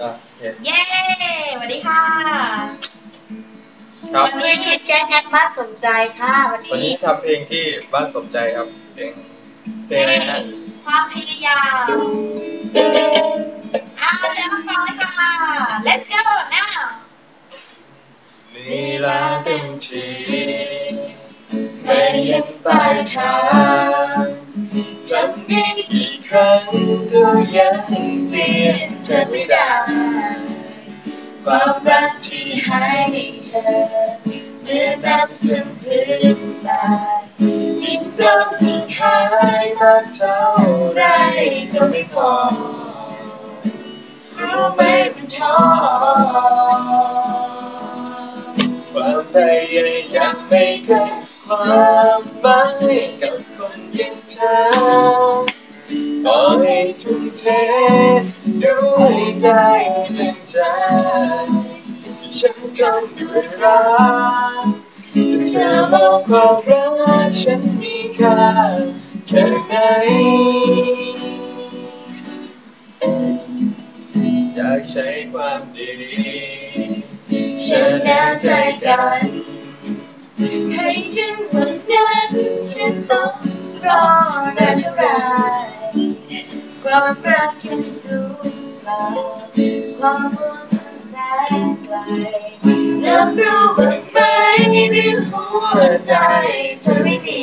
อะเห็นเย้สวัสดีค่ะครับวันนี้แกงกันบ้านสนใจค่ะ วันวันนี้นี้ทำเพลงที่บ้านสนใจครับเพลงเพลงอะไรนะความพยายามอ่าเชิญน้องฟังเลยค่ะ let's go now ลีลาเต็มทีไม่ยันปลายทางจำได้กี่ครั้งก็ยัง ความรักที่ให้เธอเหมือนน้ำซึมพื้นทรายยิ่งต้องยิ่งหายมาเท่าไรก็ไม่พอรู้ไหมมันชอบความพยายามไม่เคยความหมายกับคนอย่างเธอต่อให้ทุ่มเท ด้วยใจเต็มใจที่ฉันทำด้วยรักจะเธอมองความรักฉันมีค่าแค่ไหนอยากใช้ความดีชนะใจกันให้ถึงวันนั้นฉันต้องรอได้เท่าไรความรักยังสูง เปล่าความห่วงมันแสนไกลรับรู้บ้างไหมหรือหัวใจเธอไม่มี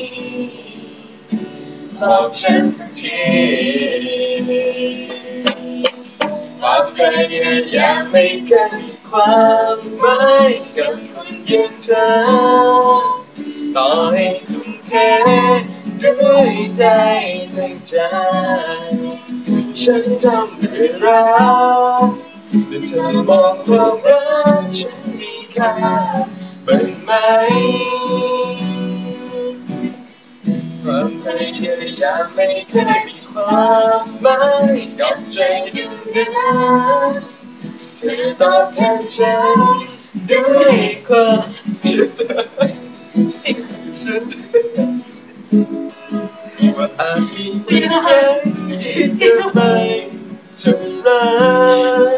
บอกฉันสักทีความพยายามไม่เคยมีความหมายกับคนอย่างเธอต่อให้ทุ่มเทด้วยใจทั้งใจ ฉันทำด้วยรักแต่เธอมองควารักฉันมีค่าบ้างไหมความพยายามไม่เคยมีความหมายกับใจดึงนั้นเธอตอบแทนฉันด้วยความเชื่อใจฉันว่าอาจมีสิ่งใด ที่เกินไปเท่าไร